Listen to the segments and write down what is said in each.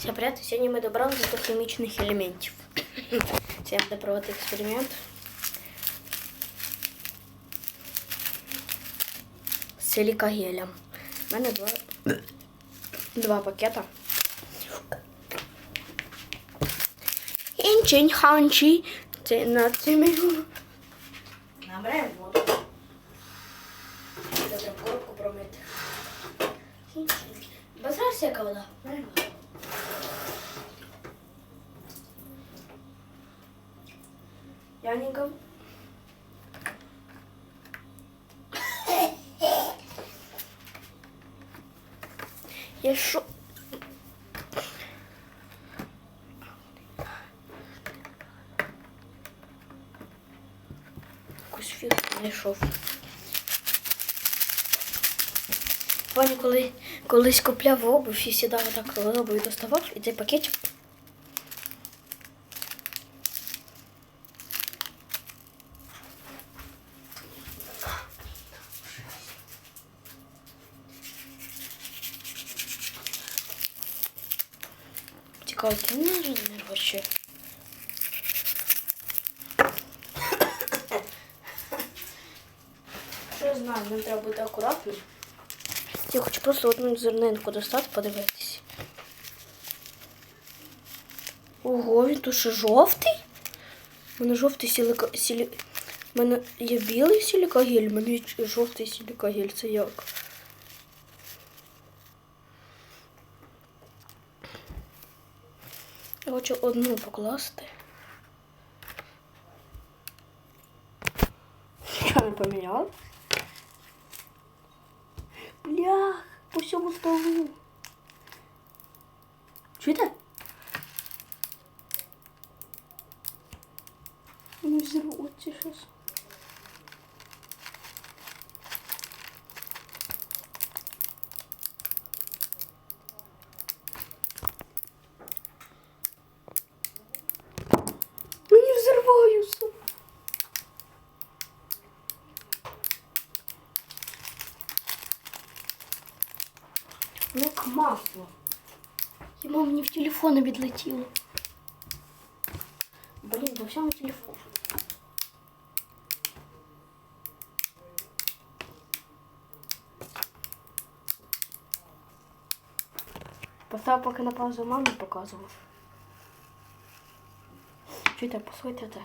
Всім привіт! Сьогодні ми добрали до хімічних елементів. Це я буду проводити експеримент. З силікагелем. У мене два, два пакета. Інчень ханчі. Це на цими. Набираємо воду. Треба коробку промити. Без разу яка вода. Яненька. Я що? Якусь фігу знайшов. Пані, коли колись купляв обувь і сідав отак обувь і доставав, і цей пакетик Ти не вообще. Що я знаю, нам треба бути акуратним. Я хочу просто одну зернинку достати, подивитися. Ого, він тут ще жовтий? У мене жовтий сіліка... сілі... У мене є білий силікагель, у мене є жовтий силікагель. Це як? Я хочу одну покласти. Що не поміняв? Блях, по всьому столу. Чуєте? Не взорвуться щось. як масло. Йому мені в телефон відлетіло. Блін, во всьому телефон. Постав поки на паузу мамі показував. Чуєте, послухайте це.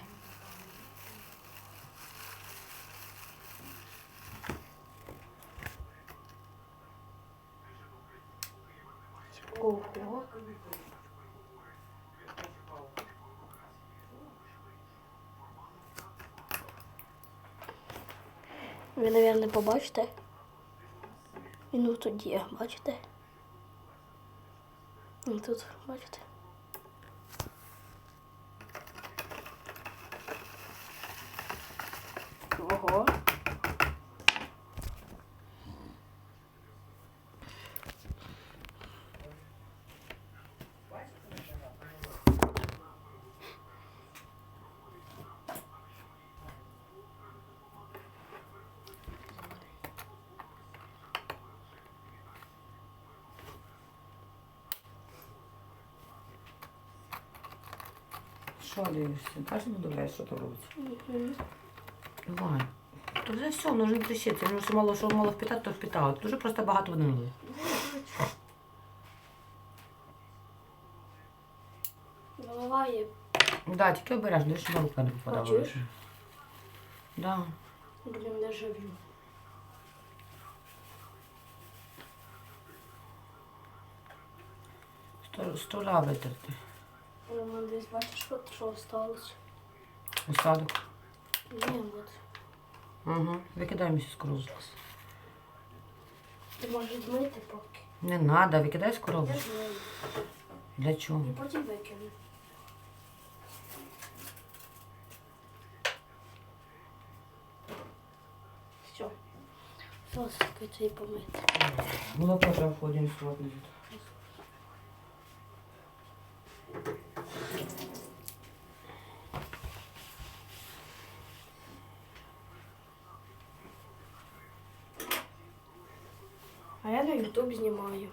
Ого. Ви, мабуть, побачите. Він ну, тут є, бачите? Він тут, бачите? Ого. Що дивишся? Теж не доведеш, що то робиться. Давай. То вже все, воно вже не тріщиться. Воно вже мало, що мало впитати, то впитало. Дуже просто багато води налили. Голова є. Да, тільки обережно, щоб на рука не попадала. чуєш? лише. Да. Блін, дежавю. Сто- Стола витерти. Роман, десь бачиш, от що осталось? Осадок. Ні, от. Угу. Викидай місяць скоро. Ти можеш змити поки. Не треба, викидай скоро. Я знаю. Для чого? І потім викину. Все. Соски цей помити. Молоко вже в рот. А я на ютуб знімаю.